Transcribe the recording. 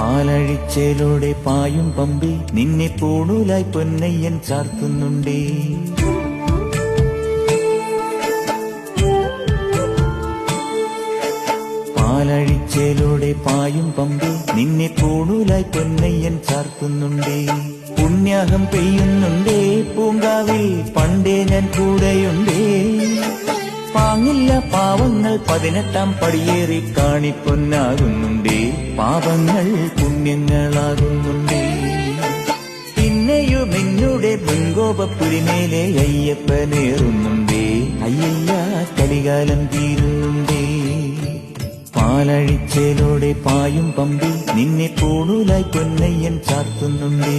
പാലഴിച്ചേലോടെ പായും പമ്പി നിന്നെ പൂണൂലായി പൊന്നയ്യൻ ചാർത്തുന്നുണ്ടേ പാലഴിച്ചേലോടെ പായും പമ്പി നിന്നെ പൂണൂലായി പൊന്നയ്യൻ ചാർത്തുന്നുണ്ടേ പുണ്യാഹം പെയ്യുന്നുണ്ടേ പൂങ്കാവിൽ പണ്ടേ ഞാൻ കൂടെയുണ്ടേ. പാങ്ങില്ല പാവങ്ങൾ പതിനെട്ടാം പടിയേറി കാണിപ്പൊന്നാകുന്നുണ്ടേ. പാപങ്ങൾ പുണ്യങ്ങളാകുന്നുണ്ടേ. പിന്നെയും എന്നുടെ മുൻകോപപ്പുരിമേലെ അയ്യപ്പനേറുന്നുണ്ടേ. അയ്യയ്യ കലികാലം തീരുന്നുണ്ടേ. പാലഴിച്ചേലോടെ പായും പമ്പി നിന്നെ പൂണൂലായി പൊന്നയ്യൻ ചാർത്തുന്നുണ്ടേ.